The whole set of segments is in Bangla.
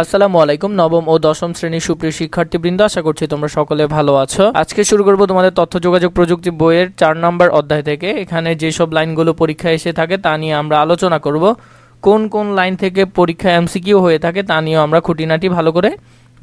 আসসালামু আলাইকুম, নবম ও দশম শ্রেণির সুপ্রিয় শিক্ষার্থীবৃন্দ, আশা করছি তোমরা সকলে ভালো আছো। আজকে শুরু করব তোমাদের তথ্য যোগাযোগ প্রযুক্তি বইয়ের চার নম্বর অধ্যায় থেকে। এখানে যেসব লাইনগুলো পরীক্ষায় এসে থাকে তা নিয়ে আমরা আলোচনা করব। কোন কোন লাইন থেকে পরীক্ষা এমসিকিউ হয়ে থাকে তা নিয়েও আমরা খুঁটিনাটি ভালো করে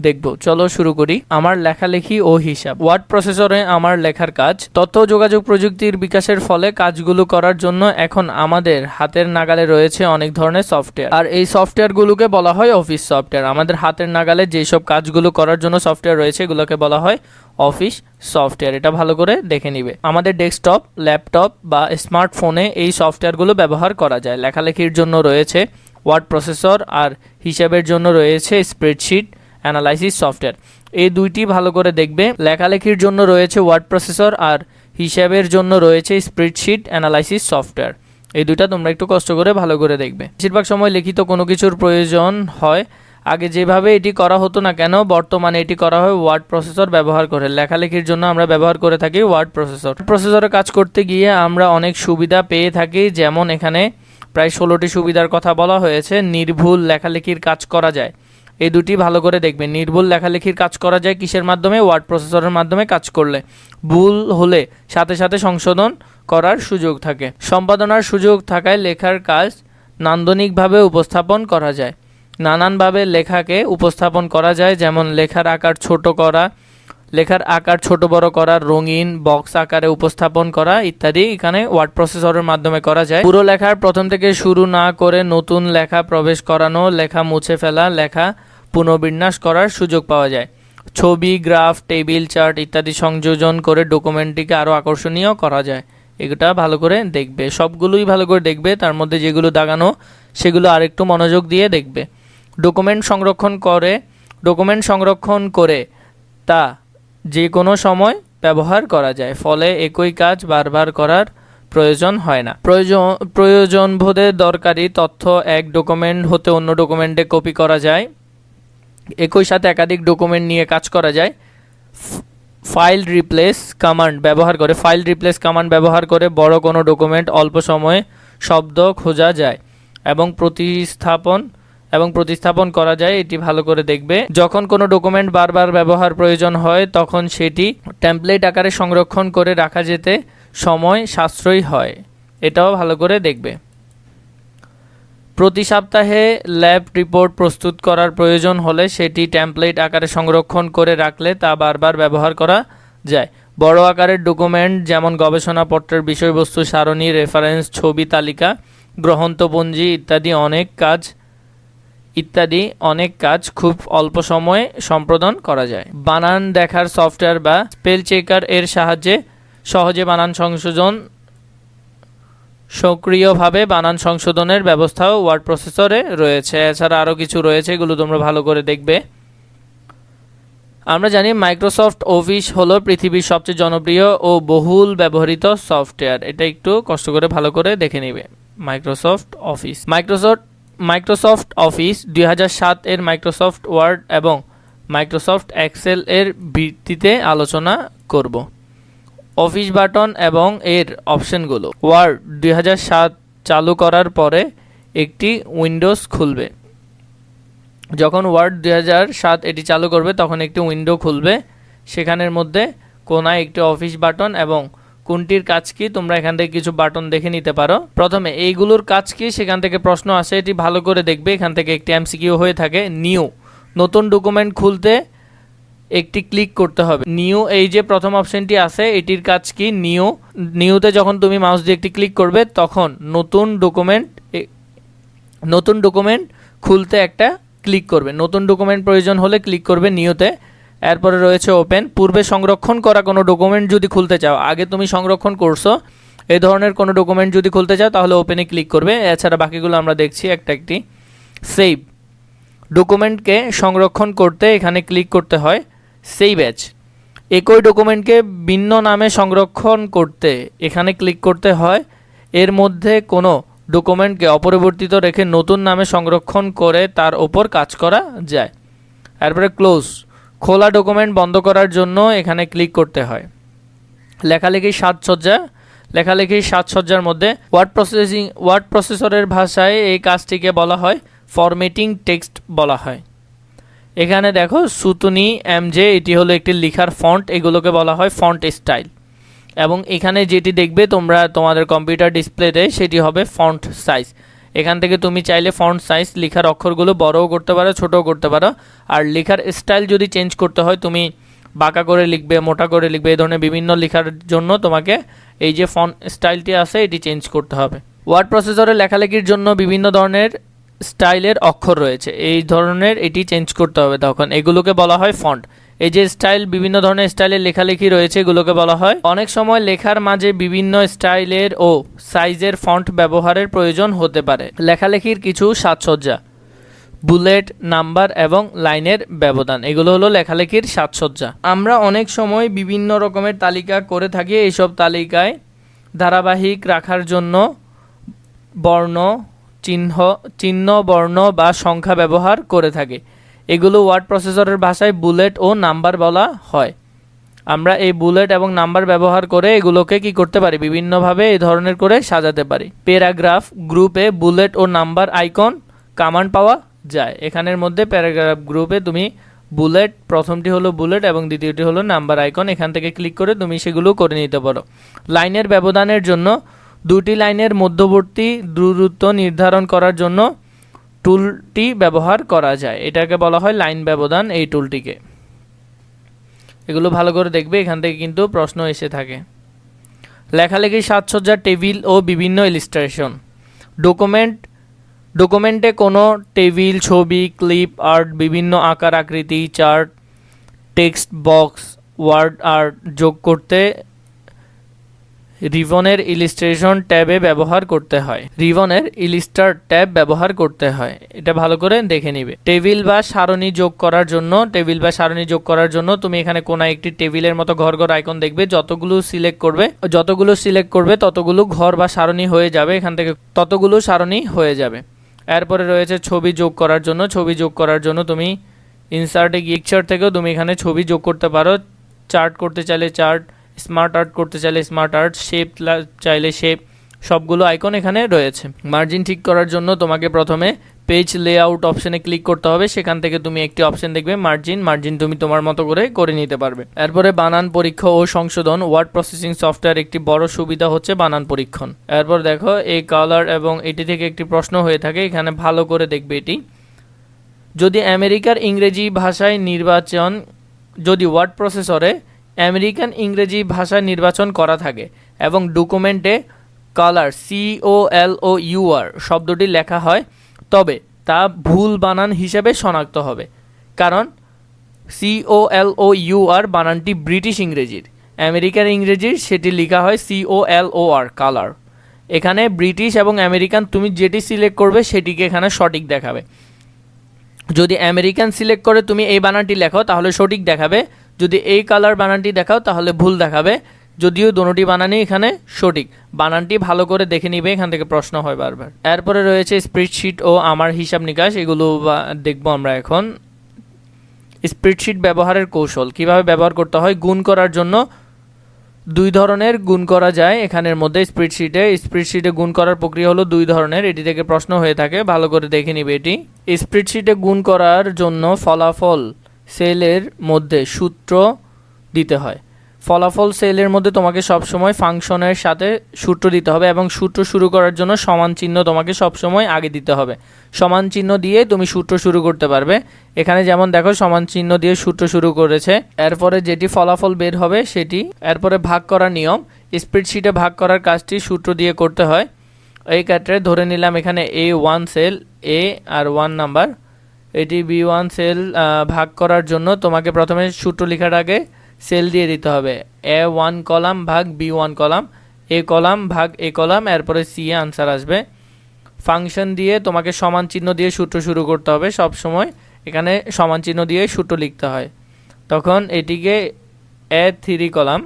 দেখব। চলো শুরু করি। আমার লেখালেখি ও হিসাব। ওয়ার্ড প্রসেসরে আমার লেখার কাজ। তথ্য যোগাযোগ প্রযুক্তির বিকাশের ফলে কাজগুলো করার জন্য এখন আমাদের হাতের নাগালে রয়েছে অনেক ধরনের সফটওয়্যার। আর এই সফটওয়্যারগুলোকে বলা হয় অফিস সফটওয়্যার। আমাদের হাতের নাগালে যেসব কাজগুলো করার জন্য সফটওয়্যার রয়েছে, এগুলোকে বলা হয় অফিস সফটওয়্যার। এটা ভালো করে দেখে নিবে। আমাদের ডেস্কটপ, ল্যাপটপ বা স্মার্টফোনে এই সফটওয়্যারগুলো ব্যবহার করা যায়। লেখালেখির জন্য রয়েছে ওয়ার্ড প্রসেসর আর হিসাবের জন্য রয়েছে স্প্রেডশিট। Analysis software. এই দুইটি ভালো করে দেখবে। লেখালেখির জন্য রয়েছে ওয়ার্ড প্রসেসর আর হিসাবের জন্য রয়েছে স্প্রেডশিট অ্যানালাইসিস সফটওয়্যার। এই দুইটা তোমরা একটু কষ্ট করে ভালো করে দেখবে। বেশিরভাগ সময় লিখিত কোনো কিছুর প্রয়োজন হয়। আগে যেভাবে এটি করা হতো না কেন, বর্তমানে এটি করা হয় ওয়ার্ড প্রসেসর ব্যবহার করে। লেখালেখির জন্য আমরা ব্যবহার করে থাকি ওয়ার্ড প্রসেসর। প্রসেসরে কাজ করতে গিয়ে আমরা অনেক সুবিধা পেয়ে থাকি। যেমন এখানে প্রায় ষোলোটি সুবিধার কথা বলা হয়েছে। নির্ভুল লেখালেখির কাজ করা যায়। এই দুটি ভালো করে দেখবেন। নির্ভুল লেখালেখির কাজ করা যায় কিসের মাধ্যমে? ওয়ার্ড প্রসেসরের মাধ্যমে কাজ করলে। ভুল হলে সাথে সাথে সংশোধন করার সুযোগ থাকে। সম্পাদনার সুযোগ থাকায় লেখার কাজ নান্দনিকভাবে উপস্থাপন করা যায়। নানানভাবে লেখাকে উপস্থাপন করা যায়, যেমন লেখার আকার ছোট করা, লেখার আকার ছোট বড় করা, রঙিন বক্স আকারে উপস্থাপন করা ইত্যাদি এখানে ওয়ার্ড প্রসেসরের মাধ্যমে করা যায়। পুরো লেখার প্রথম থেকে শুরু না করে নতুন লেখা প্রবেশ করানো, লেখা মুছে ফেলা, লেখা পুনর্বিন্যাস করার সুযোগ পাওয়া যায়। ছবি, গ্রাফ, টেবিল, চার্ট ইত্যাদি সংযোজন করে ডকুমেন্টটিকে আরও আকর্ষণীয় করা যায়। এগুটা ভালো করে দেখবে। সবগুলোই ভালো করে দেখবে। তার মধ্যে যেগুলো দাগানো, সেগুলো আরেকটু মনোযোগ দিয়ে দেখবে। ডকুমেন্ট সংরক্ষণ করে, ডকুমেন্ট সংরক্ষণ করে তা যে কোনো সময় ব্যবহার করা যায়। ফলে একই কাজ বারবার করার প্রয়োজন হয় না। প্রয়োজন প্রয়োজন বোধে দরকারি তথ্য এক ডকুমেন্ট হতে অন্য ডকুমেন্টে কপি করা যায়। একই সাথে একাধিক ডকুমেন্ট নিয়ে কাজ করা যায়। ফাইল রিপ্লেস কমান্ড ব্যবহার করে ফাইল রিপ্লেস কমান্ড ব্যবহার করে বড় কোনো ডকুমেন্ট অল্প সময়ে শব্দ খোঁজা যায় এবং প্রতিস্থাপন এবং প্রতিস্থাপন করা যায়। এটি ভালো করে দেখবে। যখন কোনো ডকুমেন্ট বারবার ব্যবহার প্রয়োজন হয়, তখন সেটি টেমপ্লেট আকারে সংরক্ষণ করে রাখা যেতে সময় সাশ্রয়ী হয়। এটাও ভালো করে দেখবে। প্রতি সপ্তাহে ল্যাব রিপোর্ট প্রস্তুত করার প্রয়োজন হলে সেটি টেমপ্লেট আকারে সংরক্ষণ করে রাখলে তা বারবার ব্যবহার করা যায়। বড় আকারের ডকুমেন্ট যেমন গবেষণাপত্রের বিষয়বস্তু, সারণী, রেফারেন্স, ছবি, তালিকা গ্রহন্তপঞ্জি ইত্যাদি অনেক কাজ, ইত্যাদি অনেক কাজ খুব অল্প সময়ে সম্পাদন করা যায়। বানান দেখার সফটওয়্যার বা স্পেল চেকার এর সাহায্যে সহজে বানান সংশোধন সক্রিয়ভাবে বানান সংশোধনের ব্যবস্থাও ওয়ার্ড প্রসেসরে রয়েছে। এছাড়া আরও কিছু রয়েছে, এগুলো তোমরা ভালো করে দেখবে। আমরা জানি মাইক্রোসফট অফিস হলো পৃথিবীর সবচেয়ে জনপ্রিয় ও বহুল ব্যবহৃত সফটওয়্যার। এটা একটু কষ্ট করে ভালো করে দেখে নেবে। Microsoft Office. Microsoft Microsoft Office দুই হাজার সাত এর মাইক্রোসফট ওয়ার্ড এবং মাইক্রোসফট এক্সেল এর ভিত্তিতে আলোচনা করব। অফিস বাটন এবং এর অপশনগুলো ওয়ার্ড দুই হাজার সাত চালু করার পরে একটি উইন্ডোজ খুলবে। যখন ওয়ার্ড দুই হাজার সাত এটি চালু করবে, তখন একটি উইন্ডো খুলবে। সেখানের মধ্যে কোনায় একটি অফিস বাটন এবং কোনটির কাজ কি, তোমরা এখান থেকে কিছু বাটন দেখে নিতে পারো। প্রথমে এইগুলোর কাজ কি, সেখান থেকে প্রশ্ন আসে, এটি ভালো করে দেখবে। এখান থেকে একটি এমসিকিউ হয়ে থাকে নিউ নতুন ডকুমেন্ট খুলতে একটি ক্লিক করতে হবে। নিউ, এই যে প্রথম অপশনটি আছে, এটির কাজ কি? নিউ। নিউতে যখন তুমি মাউস দিয়ে একটি ক্লিক করবে, তখন নতুন ডকুমেন্ট নতুন ডকুমেন্ট খুলতে একটা ক্লিক করবে। নতুন ডকুমেন্ট প্রয়োজন হলে ক্লিক করবে নিউতে। এরপরে রয়েছে ওপেন। পূর্বে সংরক্ষণ করা কোনো ডকুমেন্ট যদি খুলতে চাও, আগে তুমি সংরক্ষণ করছ এই ধরনের কোনো ডকুমেন্ট যদি খুলতে চাও, তাহলে ওপেনে ক্লিক করবে। এছাড়া বাকিগুলো আমরা দেখছি, একটা একটি। সেভ। ডকুমেন্টকে সংরক্ষণ করতে এখানে ক্লিক করতে হয়। সেভ অ্যাজ একই ডকুমেন্টকে ভিন্ন নামে সংরক্ষণ করতে, এখানে ক্লিক করতে হয়। এর মধ্যে কোনো ডকুমেন্টকে অপরিবর্তিত রেখে নতুন নামে সংরক্ষণ করে তার ওপর কাজ করা যায়। এরপরে ক্লোজ খোলা ডকুমেন্ট বন্ধ করার জন্য এখানে ক্লিক করতে হয়। লেখালেখির সাজসজ্জা। লেখালেখির সাজসজ্জার মধ্যে ওয়ার্ড প্রসেসিং ওয়ার্ড প্রসেসরের ভাষায় এই কাজটিকে বলা হয়। ফরমেটিং টেক্সট বলা হয়। এখানে দেখো সুতুনি এম জে এটি হলো একটি লিখার ফন্ট, এগুলোকে বলা হয় ফন্ট স্টাইল। এবং এখানে যেটি দেখবে তোমরা তোমাদের কম্পিউটার ডিসপ্লেতে, সেটি হবে ফন্ট সাইজ। এখান থেকে তুমি চাইলে ফন্ট সাইজ লেখার অক্ষরগুলো বড়ও করতে পারো, ছোটও করতে পারো। আর লেখার স্টাইল যদি চেঞ্জ করতে হয়, তুমি বাঁকা করে লিখবে, মোটা করে লিখবে এই ধরনের বিভিন্ন লেখার জন্য তোমাকে এই যে ফন্ট স্টাইলটি আছে, এটি চেঞ্জ করতে হবে। ওয়ার্ড প্রসেসরে লেখালেখির জন্য বিভিন্ন ধরনের স্টাইলের অক্ষর রয়েছে। এই ধরনের এটি চেঞ্জ করতে হবে তখন। এগুলোকে বলা হয় ফন্ট এই যে স্টাইল বিভিন্ন ধরনের স্টাইলের লেখালেখি রয়েছে, এগুলোকে বলা হয়। অনেক সময় লেখার মাঝে বিভিন্ন স্টাইলের ও সাইজের ফন্ট ব্যবহারের প্রয়োজন হতে পারে। লেখালেখির কিছু সাজসজ্জা। বুলেট নাম্বার এবং লাইনের ব্যবধান। এগুলো হলো লেখালেখির সাজসজ্জা। আমরা অনেক সময় বিভিন্ন রকমের তালিকা করে থাকি। এইসব তালিকায় ধারাবাহিক রাখার জন্য বর্ণ চিহ্ন চিহ্ন, বর্ণ বা সংখ্যা ব্যবহার করে থাকে। এগুলো ওয়ার্ড প্রসেসরের ভাষায় বুলেট ও নাম্বার বলা হয়। আমরা এই বুলেট এবং নাম্বার ব্যবহার করে এগুলোকে কি করতে পারি? বিভিন্নভাবে এই ধরনের করে সাজাতে পারি। প্যারাগ্রাফ গ্রুপে বুলেট ও নাম্বার আইকন কামান্ড পাওয়া যায়। এখানের মধ্যে প্যারাগ্রাফ গ্রুপে তুমি বুলেট, প্রথমটি হলো বুলেট এবং দ্বিতীয়টি হলো নাম্বার আইকন। এখান থেকে ক্লিক করে তুমি সেগুলো করে নিতে পারো। লাইনের ব্যবধানের জন্য দুটি লাইনের মধ্যবর্তী দূরত্ব নির্ধারণ করার জন্য টুলটি ব্যবহার করা যায়। এটাকে বলা হয় লাইন ব্যবধান এই টুলটিকে। এগুলো ভালো করে দেখবে, এখান থেকে কিন্তু প্রশ্ন এসে থাকে। লেখালেখি সাজসজ্জা, টেবিল ও বিভিন্ন ইলিস্ট্রেশন। ডকুমেন্ট, ডকুমেন্টে কোনো টেবিল, ছবি, ক্লিপ, আর্ট, বিভিন্ন আকার, আকৃতি, chart, text box, word art যোগ করতে রিবনের ইলিস্ট্রেশন ট্যাবে ব্যবহার করতে হয়। রিবনের ইলিস্টার ট্যাব ব্যবহার করতে হয়। এটা ভালো করে দেখে নিবে। টেবিল বা সারণী যোগ করার জন্য, টেবিল বা সারণী যোগ করার জন্য তুমি এখানে কোনো একটি টেবিলের মতো ঘর ঘর আইকন দেখবে। যতগুলো সিলেক্ট করবে, যতগুলো সিলেক্ট করবে, ততগুলো ঘর বা সারণী হয়ে যাবে এখান থেকে। ততগুলো সারণী হয়ে যাবে। এরপরে রয়েছে ছবি যোগ করার জন্য। ছবি যোগ করার জন্য তুমি ইনসার্টে গিয়ে পিকচার থেকেও তুমি এখানে ছবি যোগ করতে পারো। চার্ট করতে চাইলে চার্ট স্মার্ট আর্ট করতে চাইলে স্মার্ট আর্ট শেপ চাইলে শেপ সবগুলো আইকন এখানে রয়েছে। মার্জিন ঠিক করার জন্য তোমাকে প্রথমে পেজ লেআউট অপশনে ক্লিক করতে হবে। সেখান থেকে তুমি একটি অপশন দেখবে মার্জিন মার্জিন তুমি তোমার মতো করে করে নিতে পারবে। এরপরে বানান পরীক্ষা ও সংশোধন ওয়ার্ড প্রসেসিং সফটওয়্যার একটি বড় সুবিধা হচ্ছে বানান পরীক্ষণ। এরপর দেখো এই কালার এবং এটি থেকে একটি প্রশ্ন হয়ে থাকে, এখানে ভালো করে দেখবে এটি। যদি আমেরিকার ইংরেজি ভাষায় নির্বাচন, যদি ওয়ার্ড প্রসেসরে আমেরিকান ইংরেজি ভাষা নির্বাচন করা থাকে এবং ডকুমেন্টে colour C O L O U R শব্দটি লেখা হয়, তবে তা ভুল বানান হিসেবে শনাক্ত হবে। কারণ C O L O U R বানানটি British ইংরেজির। আমেরিকান ইংরেজির সেটি লেখা হয় C O L O R colour এখানে ব্রিটিশ এবং আমেরিকান তুমি যেটি সিলেক্ট করবে সেটিকে এখানে সঠিক দেখাবে। যদি আমেরিকান সিলেক্ট করে তুমি এই বানানটি লেখো, তাহলে সঠিক দেখাবে যদি এই কালার বানানটি দেখাও, তাহলে ভুল দেখাবে। যদিও দুটি বানানই এখানে সঠিক। বানানটি ভালো করে দেখে নিবে, এখান থেকে প্রশ্ন হয় বারবার। এরপরে রয়েছে স্প্রেডশিট ও আমার হিসাব নিকাশ, এগুলো দেখব আমরা এখন। স্প্রেডশিট ব্যবহারের কৌশল, কীভাবে ব্যবহার করতে হয়, গুণ করার জন্য দুই ধরনের গুণ করা যায়। এখানের মধ্যে স্প্রেডশিটে স্প্রেডশিটে গুণ করার প্রক্রিয়া হলো দুই ধরনের, এটি থেকে প্রশ্ন হয়ে থাকে, ভালো করে দেখে নিবে এটি। স্প্রেডশিটে গুণ করার জন্য ফলাফল সেলের মধ্যে সূত্র দিতে হয়। ফলাফল সেলের মধ্যে তোমাকে সবসময় ফাংশনের সাথে সূত্র দিতে হবে এবং সূত্র শুরু করার জন্য সমান চিহ্ন তোমাকে সবসময় আগে দিতে হবে। সমান চিহ্ন দিয়ে তুমি সূত্র শুরু করতে পারবে। এখানে যেমন দেখো, সমান চিহ্ন দিয়ে সূত্র শুরু করেছে। এরপরে যেটি ফলাফল বের হবে সেটি, এরপরে ভাগ করার নিয়ম। স্প্রেডশিটে ভাগ করার কাজটি সূত্র দিয়ে করতে হয়। এই ক্ষেত্রে ধরে নিলাম এখানে এ ওয়ান সেল এ আর ওয়ান নাম্বার এটি বি ওয়ান সেল ভাগ করার জন্য তোমাকে প্রথমে সূত্র লেখার আগে সেল দিয়ে দিতে হবে। এ ওয়ান কলাম ভাগ B one column A column ভাগ এ কলাম এরপরে সি এ আনসার আসবে। ফাংশন দিয়ে তোমাকে সমান চিহ্ন দিয়ে সূত্র শুরু করতে হবে, সব সময় এখানে সমান চিহ্ন দিয়ে সূত্র লিখতে হয়। তখন এটিকে এ থ্রি কলাম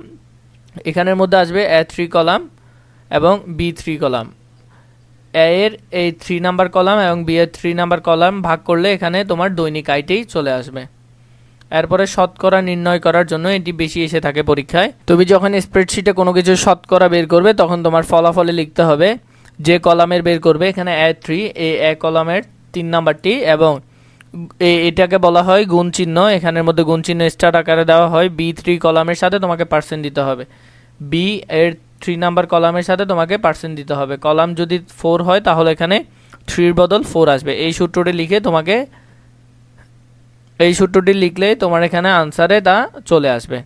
এখানের মধ্যে আসবে এ থ্রি কলাম এবং বি থ্রি কলাম এ এর এই থ্রি নাম্বার কলাম এবং বি এর থ্রি নাম্বার কলাম ভাগ করলে এখানে তোমার দৈনিক আইটেই চলে আসবে। এরপরে শতকরা নির্ণয় করার জন্য এটি বেশি এসে থাকে পরীক্ষায়। তুমি যখন স্প্রেডশিটে কোনো কিছু শতকরা বের করবে, তখন তোমার ফলাফলে লিখতে হবে যে কলামের বের করবে। এখানে এ থ্রি এ এ কলামের তিন নাম্বারটি এবং এটাকে বলা হয় গুণ চিহ্ন। এখানের মধ্যে গুণ চিহ্ন স্টার আকারে দেওয়া হয়। বি থ্রি কলামের সাথে তোমাকে পার্সেন্ট দিতে হবে। বি এর থ্রি নাম্বার কলামের সাথে তোমাকে পার্সেন্ট দিতে হবে। কলাম যদি ফোর হয়, তাহলে এখানে থ্রির বদল ফোর আসবে। এই সূত্রটি লিখে তোমাকে, এই সূত্রটি লিখলে তোমার এখানে আনসারে তা চলে আসবে।